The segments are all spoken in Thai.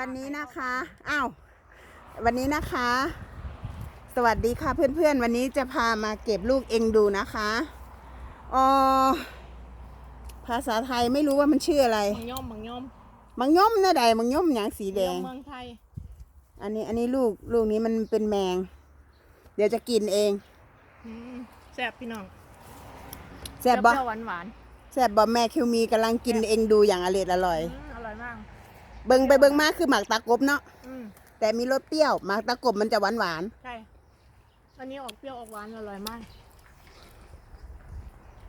วันนี้นะคะอ้าววันนี้นะคะ สวัสดีค่ะเพื่อนๆ วันนี้จะพามาเก็บลูกเองดูนะคะอ๋อภาษาไทยไม่รู้ว่ามันชื่ออะไรมังย่อมมังย่อมมังย่อมนะใดมังย่อมอย่างสีแดงเมืองไทย อันนี้อันนี้ลูกลูกนี้มันเป็นแมง เดี๋ยวจะกินเองอืมแซ่บพี่น้องแซ่บบ่เปรี้ยวๆหวานหวานแซ่บบ่แม่คิวมีกำลังกินเองดูอย่างอร่อยอร่อย เบิ่งไปเบิ่งมาคือหมักตากบเนาะอืมแต่มีรสเปรี้ยวหมักตากบมันจะหวานหวานใช่ อันนี้ออกเปรี้ยวออกหวานอร่อยมากๆ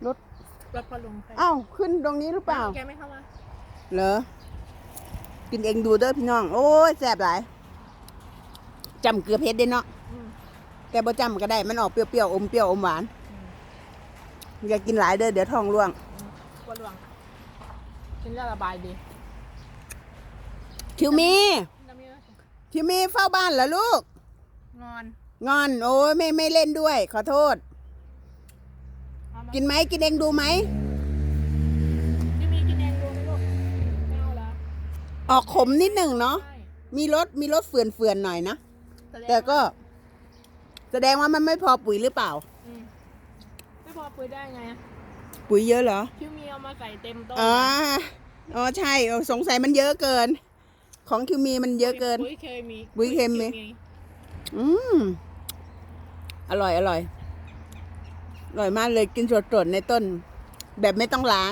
รสรสพอลงไปอ้าวขึ้นตรงนี้หรือเปล่า แกไม่เข้ามาเหรอ กินเองดูเด้อพี่น้อง โอ้ยแซ่บหลายจำเกลือเพชรได้เนาะอืม แต่บ่จำก็ได้มันออกเปรี้ยวๆอมเปรี้ยวอมหวานอย่ากินหลายเด้อเดี๋ยวท้องร่วง กลัวหลวงกินแล้วระบายดี คิวมีน้ำมีคิวมีเฝ้าบ้านเหรอลูกนอน งอน โอ้ยไม่ไม่เล่นด้วย ขอโทษเอามากินไหมกินเองดูไหมพี่มีกินเองดูไหมลูกไม่เอาแล้วออกขมนิดหนึ่งเนาะใช่มีรสมีรสเฟื่อนๆหน่อยนะสดงแต่ก็ แสดงว่ามันไม่พอปุ๋ยหรือเปล่าอืมไม่พอปุ๋ยได้ไงอะปุ๋ยเยอะเหรอพี่มีเอามาใส่เต็มต้นอ๋ออ๋อใช่เออสงสัยมันเยอะเกิน ของคิวมีมันเยอะเกิน ปุ๋ยเคมีปุ๋ยเคมี อืม อร่อย อร่อย อร่อยมากเลยกินสดๆในต้น แบบไม่ต้องล้าง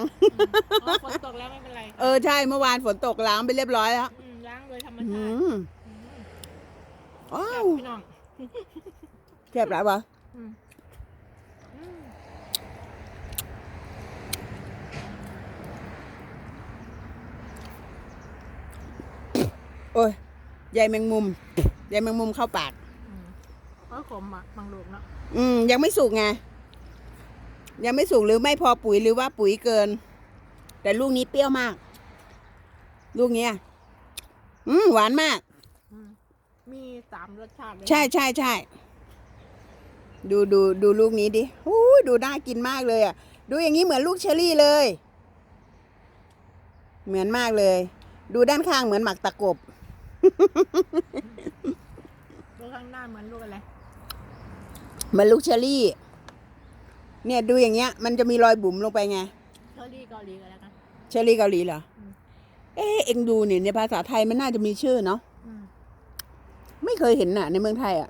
อ๋อฝนตกแล้วไม่เป็นไรเออใช่เมื่อวานฝนตกล้างไปเรียบร้อยแล้วอืมล้างโดยธรรมอืชาติมอืมว้าแซ่บวพี่น้อง แซ่บหลายวะอืม โอ้ยใยแมงมุมใยแมงมุมเข้าปากอืมโอ้ยขมอะบางลูกเนาะอืม ยังไม่สุกไง ยังไม่สุกหรือไม่พอปุ๋ยหรือว่าปุ๋ยเกิน แต่ลูกนี้เปรี้ยวมาก ลูกเนี้ยอืมหวานมากอืมมีสามรสชาติเลยใช่ใช่ใช่ดูดูดูลูกนี้ดิหูยดูน่ากินมากเลยอะ ดูอย่างนี้เหมือนลูกเชอรี่เลย เหมือนมากเลย ดูด้านข้างเหมือนหมักตะกบ ลูกข้างหน้าเหมือนลูกอะไรเหมือนลูกเชอรี่ เนี่ยดูอย่างเงี้ย มันจะมีรอยบุ๋มลงไปไง เชอรี่เกาหลีกันแล้วกัน เชอรี่เกาหลีเหรออืมเอ๊ะเอ็งดูเนี่ยในภาษาไทยมันน่าจะมีชื่อเนาะอืมไม่เคยเห็นน่ะ ในเมืองไทยอะ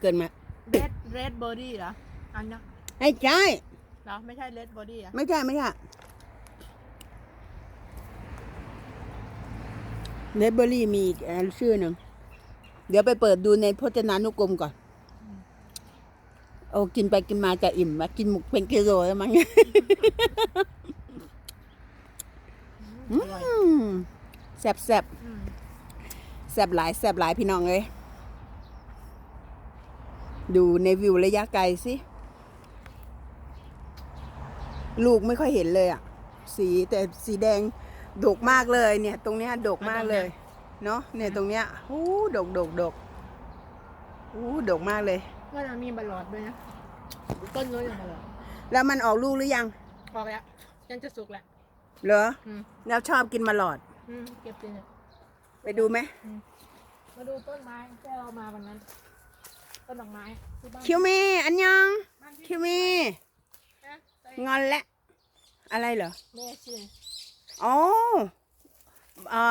เกินมาเรดเรดบอดี้เหรอ อันเนี้ยไอ้ใช่เหรอไม่ใช่เรดบอดี้อะ ไม่ใช่ไม่ใช่ เนเบอรี่มีอีกอันชื่อหนึ่ง เดี๋ยวไปเปิดดูในพจนานุกรมก่อน โอ้กินไปกินมาจะอิ่มวะกินหมุกเป็นกิโลแล้วมั้งอร่อยอืมแซ่บแซ่บอืมแซ่บหลายแซ่บหลายพี่น้องเลย ดูในวิวระยะไกลสิ ลูกไม่ค่อยเห็นเลยอะ สีแต่สีแดง ดกมากเลยเนี่ยตรงเนี้ยดกมากเลยเนาะเนี่ยตรงเนี้ยโอ้ดกดกดกโอ้ดกมากเลย ว่าจะมีบลอดด้วยนะต้นนู้นยังบลอดแล้วมันออกลูกหรือยังออกแล้วยังจะสุกแหละเหรออืมแล้วชอบกินมาหลอด อืมเก็บไปเนี่ยไปดูไหมมาดูต้นไม้ที่เรามาวันนั้น ต้นดอกไม้ที่บ้านคิวมีอันยังบ้านพี่คิวมีนะไปงอนและ อะไรเหรอแม่ชื่อ อ๋ออ่า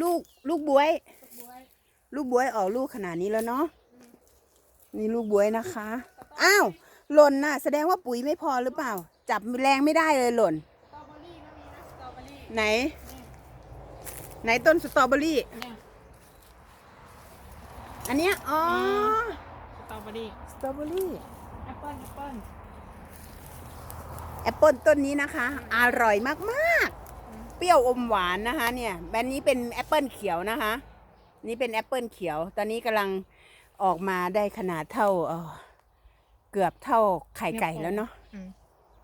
ลูกลูกบวยต้นบัวลูกบวยออกลูกขนาดนี้แล้วเนาะนี่ลูกบวยนะคะอ้าวหล่นน่ะ แสดงว่าปุ๋ยไม่พอหรือเปล่า จับแรงไม่ได้เลยหล่นสตรอเบอรี่ก็มีนะสตรอเบอรี่ ไหนนี่ไหนต้นสตรอเบอรี่ เนี่ยอันเนี้ยอ๋อสตรอเบอรี่สตรอเบอรี่แอปเปิ้ลแอปเปิ้ลแอปเปิลต้นนี้นะคะ อร่อยมากๆ เปรี้ยวอมหวานนะคะ เนี่ยแบรนด์นี้เป็นแอปเปิลเขียวนะคะ นี่เป็นแอปเปิลเขียว ตอนนี้กำลังออกมาได้ขนาดเท่าเอ่อเกือบเท่าไข่ไก่แล้วเนาะอืม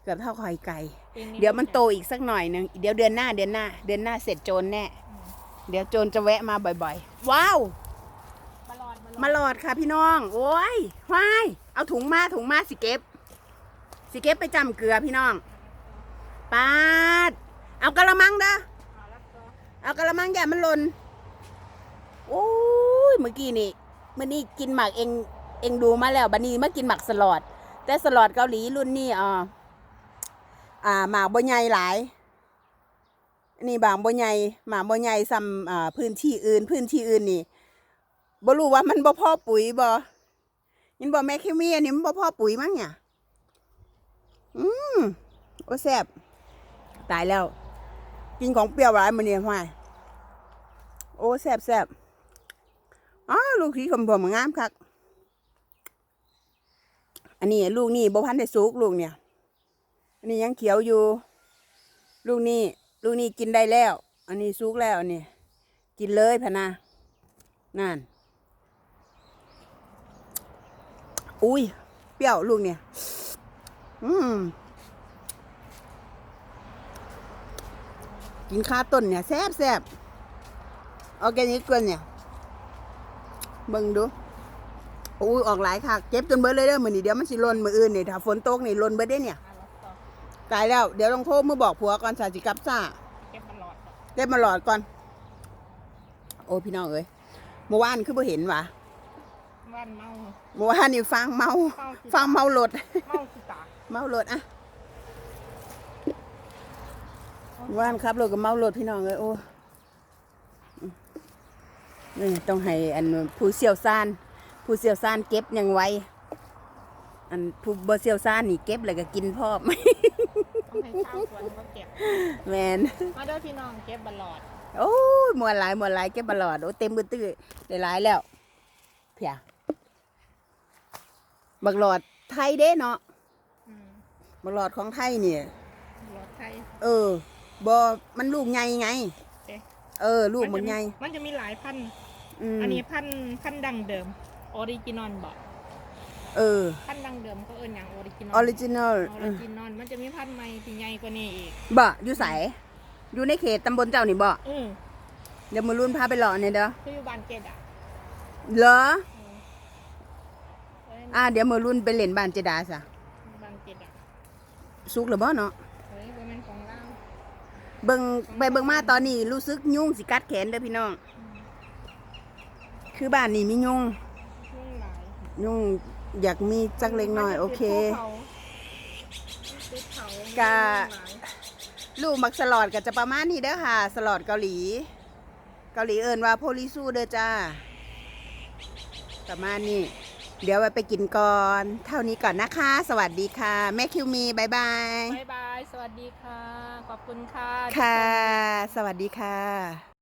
เกือบเท่าไข่ไก่ ปีเดี๋ยวมันโตอีกสักหน่อยหนึงเดี๋ยวเดือนหน้าเดือนหน้า เดือนหน้าเสร็จโจรแน่ เดี๋ยวโจรจะแวะมาบ่อยๆ ว้าวบลอดบลอดมาหลอดค่ะพี่น้อง โอ้ยว้าย เอาถุงมาถุงมาสิเก็บ สิเก็บไปจำเกลือพี่น้องปาด เอากระมังเด้อเอากระมังอย่ามันหล่นอู้ยเมื่อกี้นี่เมื่อนี้กินหมักเองเองดูมาแล้วบัดนี้มากินหมักสลอด แต่สลอดเกาหลีรุ่นนี้อ่าอ่าหมากบใหญ่หลาย นี่บางบใหญ่หมากบใหญ่ซ้ำอ่าพื้นที่อื่น พื้นที่อื่นนี่บ่รู้ว่ามันบ่พ่อปุ๋ยบ่ยินบ่แม่คิมีอันนี้มันบ่พ่อปุ๋ยมั้งเนี่ยอืมโอ้แซ่บตายแล้ว กินของเปรี้ยวหลายมื้อนี้ห้วยโอ้แซ่บแซ่บอ๋อลูกที่คมผมงามคัก อันนี้ลูกนี่บ่พันได้สุกลูกเนี่ย อันนี้ยังเขียวอยู่ ลูกนี่ลูกนี่กินได้แล้ว อันนี้สุกแล้วอันนี้กินเลยพะนะนั่น อุ้ย เปรี้ยวลูกเนี่ย อืม กินข้าต้นเนี่ยแซ่บแซ่บออร์แกนิกเกินเนี่ยเบิ่งดูอุ้ยออกหลายค่ะเก็บจนเบิดเลยเด้อมื้อนี้เดี๋ยวมันสิหล่นมื้ออื่นนี่ถ้าฝนตกนี่หล่นเบิดได้เนี่ยอะล็อกต่อตายแล้วเดี๋ยวต้องโทรมือบอกผัวก่อนสาสิกลับซ่าเก็บมันหลอดก่อนเก็บมาหลอดก่อน โอ้พี่น้องเอ้ยเมื่อวานคือบ่เห็นวะว่านเมาเมื่อวานนี่ฟังเมาเมาคือฟังเมารถเมาคือตาเมารถอะเมื่อ วานครับรถกับเมารถพี่น้องเอ้ยโอ้นี่ต้องให้อันผู้เชี่ยวชาญผู้เชี่ยวชาญเก็บอย่างไวอันผู้บ่เชี่ยวชาญนี่เก็บแล้วก็กินพร้อมต้องให้ข้าวสวนมาเก็บแมนมาเด้อพี่น้องเก็บบัลลอด โอ้ยมวนหลายมวนหลายเก็บตลอดโอ้เต็มมือตื้อได้หลายแล้วเพียบักหลอดไทยเด้เนาะอืมบักหลอดของไทยเนี่ยหลอดไทย เออ บอมันลูกใหญ่ไง เอ๊ะ เออ ลูกมันใหญ่มันจะมีหลายพันธุ์อืมอันนี้พันธุ์พันธุ์ดังเดิมออริจินอลบอกเออพันธุ์ดังเดิมก็เอิ้นอย่างออริจินอลออริจินอลออริจินอลมันจะมีพันธุ์ใหม่ที่ใหญ่กว่านี้อีกบ่อยู่ใสอยู่ในเขตตำบลเจ้านี่บ่อือเดี๋ยวมือรุ่นพาไปหล่อเนี่ยเด้อคืออยู่บ้านเกดอะเหรอเอ้ยอ่าเดี๋ยวมือรุ่นไปเล่นบ้านเจดาซะบ้านเกดอะ สุกหรือบ่เนาะ เฮ้ยบ่แม่นของเรา เบิ่งไปเบิ่งมาตอนนี้รู้สึกยุ่งสิกัดแขนเด้อพี่น้อง คือบ้านนี้มียุ่งยยุงอยากมีจักเล็กน้อย โอเคกะลูกมักสลอดก็จะประมาณนี้เด้อค่ะ สลอดเกาหลี เกาหลีเอินว่าโพลิซูเด้อจ้าประมาณนี้ เดี๋ยวไว้ไปกินก่อน เท่านี้ก่อนนะคะ สวัสดีค่ะ แม่คิวมีบายบาย บายบาย สวัสดีค่ะ ขอบคุณค่ะ ค่ะ สวัสดีค่ะ